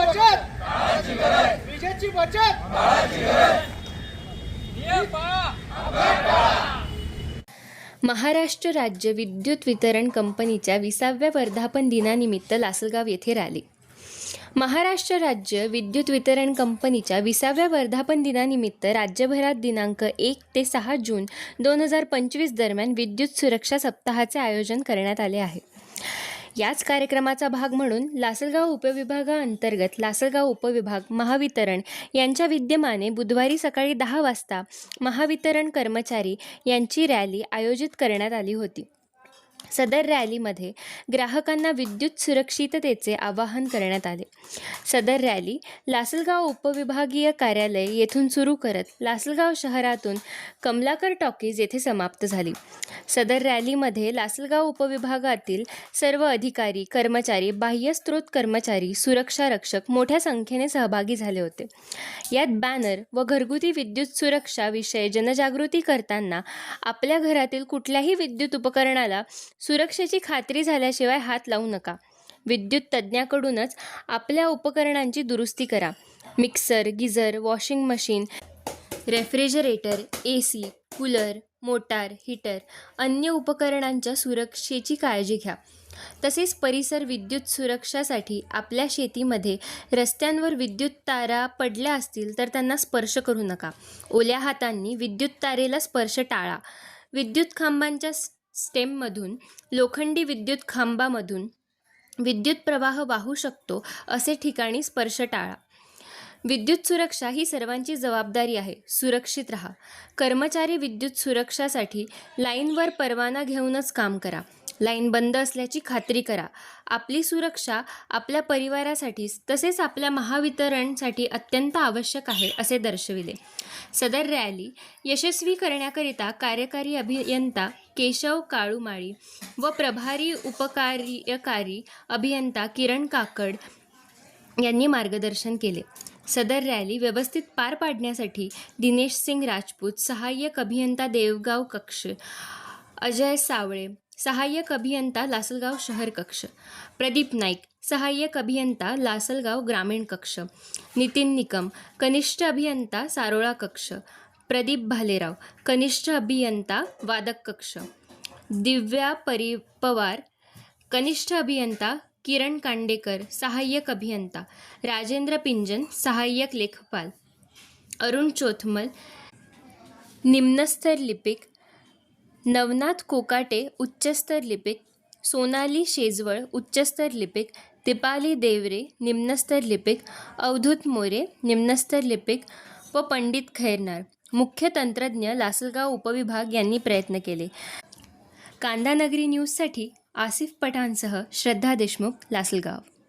बचत! विजेची बचत! महाराष्ट्र राज्य विद्युत वितरण कंपनीच्या विसाव्या वर्धापन दिनानिमित्त लासलगाव येथे राहिले महाराष्ट्र राज्य विद्युत वितरण कंपनीच्या विसाव्या वर्धापन दिनानिमित्त राज्यभरात दिनांक एक ते सहा जून दोन हजार पंचवीस दरम्यान विद्युत सुरक्षा सप्ताहाचे आयोजन करण्यात आले आहे. याच कार्यक्रमाचा भाग म्हणून लासलगाव उपविभागाअंतर्गत लासलगाव उपविभाग महावितरण यांच्या विद्यमाने बुधवारी सकाळी दहा वाजता महावितरण कर्मचारी यांची रॅली आयोजित करण्यात आली होती. सदर रॅलीमध्ये ग्राहकांना विद्युत सुरक्षिततेचे आवाहन करण्यात आले. सदर रॅली लासलगाव उपविभागीय कार्यालय येथून सुरू करत लासलगाव शहरातून कमलाकर टॉकीज येथे समाप्त झाली. सदर रॅलीमध्ये लासलगाव उपविभागातील सर्व अधिकारी कर्मचारी बाह्यस्त्रोत कर्मचारी सुरक्षा रक्षक मोठ्या संख्येने सहभागी झाले होते. यात बॅनर व घरगुती विद्युत सुरक्षा विषय जनजागृती करताना आपल्या घरातील कुठल्याही विद्युत उपकरणाला सुरक्षेची खात्री झाल्याशिवाय हात लावू नका. विद्युत तज्ज्ञाकडूनच आपल्या उपकरणांची दुरुस्ती करा. Mixer geyser washing machine refrigerator A C cooler motor heater अन्य उपकरणांच्या सुरक्षेची काळजी घ्या. तसेच परिसर विद्युत सुरक्षासाठी आपल्या शेतीमध्ये रस्त्यांवर विद्युत तारा पडल्या असतील तर त्यांना स्पर्श करू नका. ओल्या हातांनी विद्युत तारेला स्पर्श टाळा. विद्युत खांबांच्या स्टेममधून लोखंडी विद्युत खांबामधून विद्युत प्रवाह वाहू शकतो असे ठिकाणी स्पर्श टाळा. विद्युत सुरक्षा ही सर्वांची जबाबदारी आहे. सुरक्षित राहा. कर्मचारी विद्युत सुरक्षासाठी लाईनवर परवाना घेऊनच काम करा. लाईन बंद असल्याची खात्री करा. आपली सुरक्षा आपल्या परिवारासाठीच तसेच आपल्या महावितरणसाठी अत्यंत आवश्यक आहे असे दर्शविले. सदर रॅली यशस्वी करण्याकरिता कार्यकारी अभियंता केशव काळूमाळी व प्रभारी उपकार्यकारी अभियंता किरण काकड यांनी मार्गदर्शन केले. सदर रॅली व्यवस्थित पार पाडण्यासाठी दिनेश सिंग राजपूत सहाय्यक अभियंता देवगाव कक्ष अजय सावळे सहाय्यक अभियंता लासलगाव शहर कक्ष. प्रदीप नाईक सहाय्यक अभियंता लासलगाव ग्रामीण कक्ष. नितीन निकम कनिष्ठ अभियंता सारोळा कक्ष. प्रदीप भालेराव कनिष्ठ अभियंता वादक कक्ष. दिव्या परि पवार कनिष्ठ अभियंता किरण कांडेकर सहाय्यक अभियंता. राजेंद्र पिंजन सहाय्यक लेखपाल. अरुण चोथमल निम्नस्तर लिपिक नवनाथ कोकाटे उच्चस्तर लिपिक सोनाली शेजवळ उच्चस्तर लिपिक दीपाली देवरे निम्नस्तर लिपिक अवधूत मोरे निम्नस्तर लिपिक व पंडित खैरनार. मुख्य तंत्रज्ञ लासलगाव उपविभाग यांनी प्रयत्न केले. कांदानगरी न्यूजसाठी आसिफ पठाणसह श्रद्धा देशमुख लासलगाव.